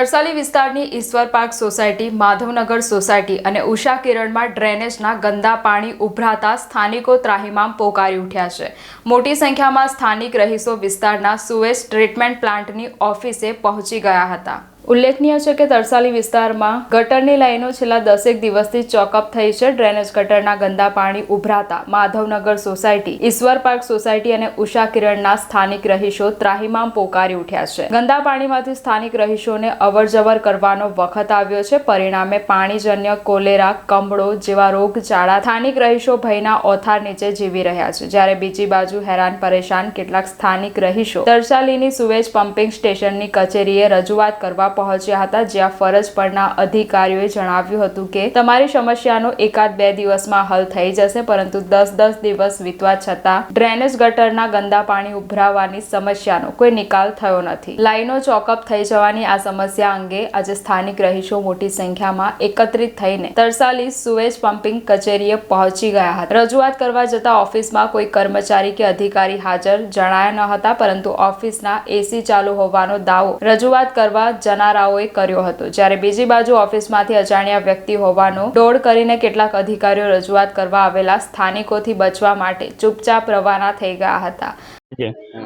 તરસાલી વિસ્તારની ઈશ્વર park society, Madhavnagar society અને ઉષા કિરણમાં ડ્રેનેજના ગંદા પાણી ઉભરાતા સ્થાનિકો ત્રાહિમામ પોકારી ઉઠ્યા છે. મોટી સંખ્યામાં સ્થાનિક રહીશો વિસ્તારના સુએજ ટ્રીટમેન્ટ પ્લાન્ટની ઓફિસે પહોંચી ગયા હતા. ઉલ્લેખનીય છે કે તરસાલી વિસ્તારમાં ગટરની લાઈનો છેલ્લા દસેક દિવસથી ચોકઅપ થઈ છે. ડ્રેનેજ ગટરના ગંદા પાણી ઉભરાતા Madhavnagar society, Ishwar park society અને ઉષા કિરણના સ્થાનિક રહીશો ત્રાહિમામ પોકારી ઉઠ્યા છે. ગંદા પાણીમાંથી સ્થાનિક રહીશોને અવરજવર કરવાનો વખત આવ્યો છે. પરિણામે પાણીજન્ય કોલેરા, કમળો જેવા રોગચાળા સ્થાનિક રહીશો ભયના ઓથાર નીચે જીવી રહ્યા છે. જ્યારે બીજી બાજુ હેરાન પરેશાન કેટલાક સ્થાનિક રહીશો તરસાલીની સુવેજ પમ્પિંગ સ્ટેશનની કચેરીએ રજૂઆત કરવા પહોંચ્યા હતા, જ્યાં ફરજ પરના અધિકારીઓએ જણાવ્યું હતું કે, તમારી સમસ્યાનો એકાદ બે દિવસમાં હલ થઈ જશે, પરંતુ દસ દસ દિવસ વીતવા છતાં, ડ્રેનેજ ગટરના ગંદા પાણી ઉભરાવાની સમસ્યાનો કોઈ નિકાલ થયો નથી. લાઈનો ચોકઅપ થઈ જવાની આ સમસ્યા અંગે આજે સ્થાનિક રહીશો મોટી સંખ્યામાં એકત્રિત થઈને તરસાલી સુવેજ પમ્પિંગ કચેરીએ પહોંચી ગયા હતા. રજૂઆત કરવા જતા ઓફિસમાં કોઈ કર્મચારી કે અધિકારી હાજર જણાયા ન હતા, પરંતુ ઓફિસના એસી ચાલુ હોવાનો દાવો રજૂઆત કરવા જનારાઓએ કર્યો હતો. જ્યારે બીજી બાજુ ઓફિસમાંથી અજાણ્યા વ્યક્તિ હોવાનો દોડ કરીને કેટલાક અધિકારીઓ રજૂઆત કરવા આવેલા સ્થાનિકોથી બચવા માટે ચૂપચાપ રવાના થઈ ગયા હતા.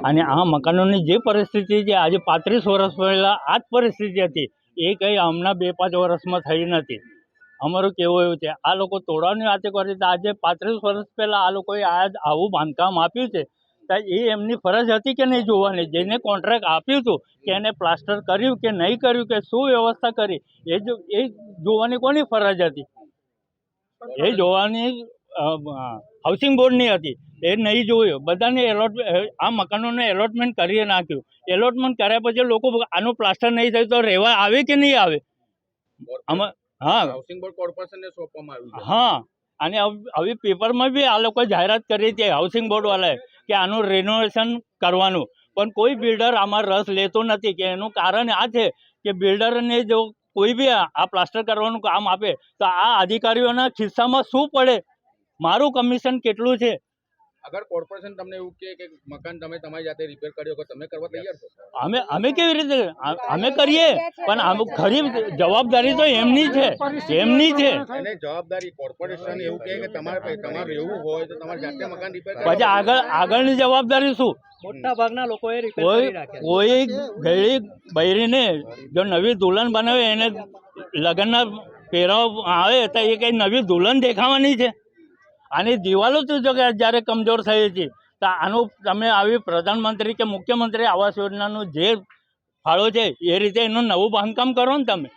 અને આ મકાનોની જે પરિસ્થિતિ છે, આજે પાંત્રીસ વર્ષ પહેલાં આ જ પરિસ્થિતિ હતી. એ કંઈ હમણાં બે પાંચ વર્ષમાં થઈ નથી. અમારું કેવું એવું છે, આ લોકો તોડવાની વાત કરે. તો આજે પાંત્રીસ વર્ષ પહેલાં આ લોકોએ આ આવું બાંધકામ આપ્યું છે. એ એમની ફરજ હતી કે નહીં જોવાની? જેને કોન્ટ્રાક્ટ આપ્યું હતું કે એને પ્લાસ્ટર કર્યું કે નહીં કર્યું કે શું વ્યવસ્થા કરી એ જો એ જોવાની કોની ફરજ હતી? એ જોવાની હાઉસિંગ બોર્ડની હતી. એ નહીં જોયું. બધાને એલોટ આ મકાનોને એલોટમેન્ટ કરી નાખ્યું. એલોટમેન્ટ કર્યા પછી લોકો આનું પ્લાસ્ટર નહીં થયું તો રહેવા આવે કે નહીં આવે? આમાં હા. હાઉસિંગ બોર્ડ કોર્પોરેશનને સોંપવામાં આવ્યું હા. અને હવે હવે પેપરમાં બી આ લોકો જાહેરાત કરી હતી હાઉસિંગ બોર્ડવાળાએ કે આનું રિનોવેશન કરવાનું. પણ કોઈ બિલ્ડર આમાં રસ લેતો નથી કે એનું કારણ આ છે કે બિલ્ડરને જો કોઈ બી આ પ્લાસ્ટર કરવાનું કામ આપે તો આ અધિકારીઓના ખિસ્સામાં શું પડે? મારું કમિશન કેટલું છે? અગર કોર્પોરેશન તમને એવું કહે કે મકાન તમે તમારી જાતે રિપેર કર્યો કે તમે કરવા તૈયાર છો? અમે અમે કેવી રીતે અમે કરીએ પણ આમ ખરી જવાબદારી તો એમની છે એમની છે. એને જવાબદારી કોર્પોરેશન એવું કહે કે તમારે તમારે રહેવું હોય તો તમારે જાતે મકાન રિપેર પછી આગળ આગળની જવાબદારી શું? મોટા ભાગના લોકોએ રિપેર કોઈ કરી રાખ્યા કોઈ ગળી બૈરીને જો નવી દુલ્હન બનાવે એને લગ્નના પહેરાવ આવે તો એ કઈ નવી દુલ્હન દેખાવાની છે? આની દિવાલો તો જ્યારે કમજોર થઈ છે તો આનું તમે આવી પ્રધાનમંત્રી કે મુખ્યમંત્રી આવાસ યોજનાનું જે ફાળો છે એ રીતે એનું નવું બાંધકામ કરો ને તમે.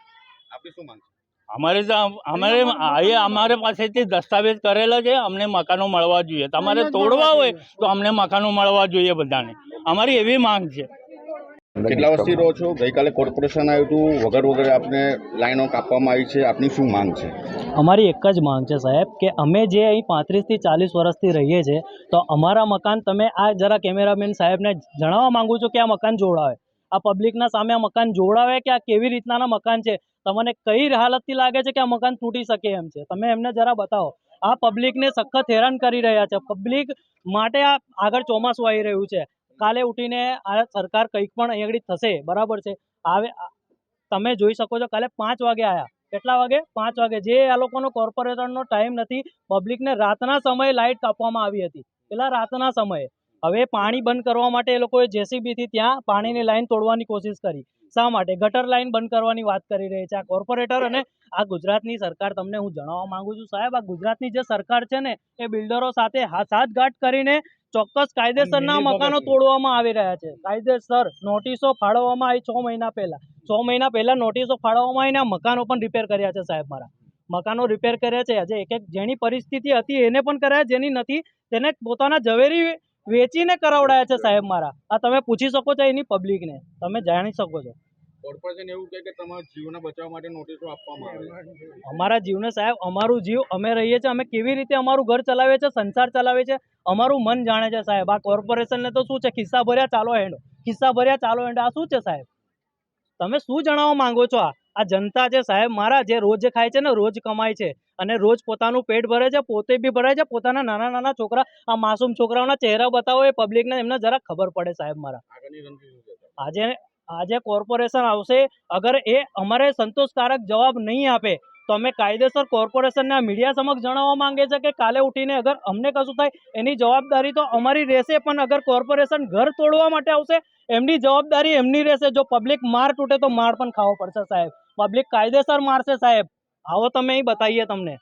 આપી શું માંગ અમારે તો અમારે એ અમારે પાસેથી દસ્તાવેજ કરેલા છે અમને મકાનો મળવા જોઈએ. તમારે તોડવા હોય તો અમને મકાનો મળવા જોઈએ બધાને. અમારી એવી માંગ છે. કેટલા વર્ષથી રહો છો? ગઈકાલે કોર્પોરેશન આવ્યું હતું વગર વગર આપને લાઈનો કાપવામાં આવી છે. આપની શું માંગ છે? અમારી એક જ માંગ છે સાહેબ કે અમે જે અહીં પાંત્રીસથી ચાલીસ વર્ષથી રહીએ છીએ તો અમારા મકાન તમે આ જરા કેમેરામેન સાહેબને જણાવવા માંગુ છું કે આ મકાન જોડાવે. આ પબ્લિકના સામે આ મકાન જોડાવે કે આ કેવી રીતના મકાન છે? તમને કઈ હાલતથી લાગે છે કે આ મકાન તૂટી શકે એમ છે? તમે એમને જરા બતાવો. આ પબ્લિકને સખત હેરાન કરી રહ્યા છે. પબ્લિક માટે આ આગળ ચોમાસું આવી રહ્યું છે. કાલે ઉઠીને આ સરકાર કંઈક પણ અહીં થશે, બરાબર છે? આવે તમે જોઈ શકો છો કાલે પાંચ વાગે આવ્યા કેટલા વાગે? પાંચ વાગે. જે આ લોકોનો કોર્પોરેટરનો ટાઈમ નથી, પબ્લિકને રાતના સમયે લાઇટ કાપવામાં આવી હતી. પેલા રાતના સમયે. હવે પાણી બંધ કરવા માટે એ લોકોએ જેસીબીથી ત્યાં પાણીની લાઇન તોડવાની કોશિશ કરી. શા માટે? ગટર લાઇન બંધ કરવાની વાત કરી રહી છે આ કોર્પોરેટર અને આ ગુજરાતની સરકાર. તમને હું જણાવવા માંગુ છું સાહેબ, આ ગુજરાતની જે સરકાર છે ને, એ બિલ્ડરો સાથે હા- સાઠગાંઠ કરીને ચોક્કસ કાયદેસરના મકાનો તોડવામાં આવી રહ્યા છે. કાયદેસર નોટિસો ફાળવવામાં આવી છ મહિના પહેલા. છ મહિના પહેલા નોટિસો ફાળવવામાં આવીને આ મકાનો પણ રિપેર કર્યા છે સાહેબ મારા. મકાનો રિપેર કર્યા છે. આજે એક એક જેની પરિસ્થિતિ હતી એને પણ કરાયા જેની નથી તેને પોતાના ઝવેરી વેચીને કરાવડાયા છે સાહેબ મારા. આ તમે પૂછી શકો છો એની પબ્લિકને તમે જાણી શકો છો. કોર્પોરેશન એવું કહે કે તમારા જીવને બચાવવા માટે નોટિસો આપવામાં આવે અમારા જીવને સાહેબ અમારું જીવ અમે રહીએ છીએ અમે કેવી રીતે અમારું ઘર ચલાવે છે સંસાર ચલાવે છે અમારું મન જાણે છે સાહેબ. આ કોર્પોરેશનને તો શું છે? ખિસ્સા ભર્યા ચાલો એનો ખિસ્સા ભર્યા ચાલો એનો આ શું છે સાહેબ? તમે શું જણાવવા માંગો છો આ? આ જનતા છે સાહેબ મારા જે રોજ ખાય છે ને રોજ કમાય છે અને રોજ પોતાનું પેટ ભરે છે પોતે બી ભરાય છે પોતાના નાના નાના છોકરા આ માસૂમ છોકરાઓના ચહેરા બતાવો એ પબ્લિકને એમને જરા ખબર પડે સાહેબ મારા. આજે આજે કોર્પોરેશન આવશે, અગર એ અમારે સંતોષકારક જવાબ નહીં આપે, તો અમે કાયદેસર કોર્પોરેશનને મીડિયા સમક્ષ જણાવવા માંગે છે કે કાલે ઉઠીને અગર અમને કશું થાય, એની જવાબદારી તો અમારી રહેશે, પણ અગર કોર્પોરેશન ઘર તોડવા માટે આવશે, એમની જવાબદારી એમની રહેશે. જો પબ્લિક માર તૂટે તો માર પણ ખાવો પડશે સાહેબ. પબ્લિક કાયદેસર મારશે સાહેબ. આવો તમે એ બતાવીએ તમને.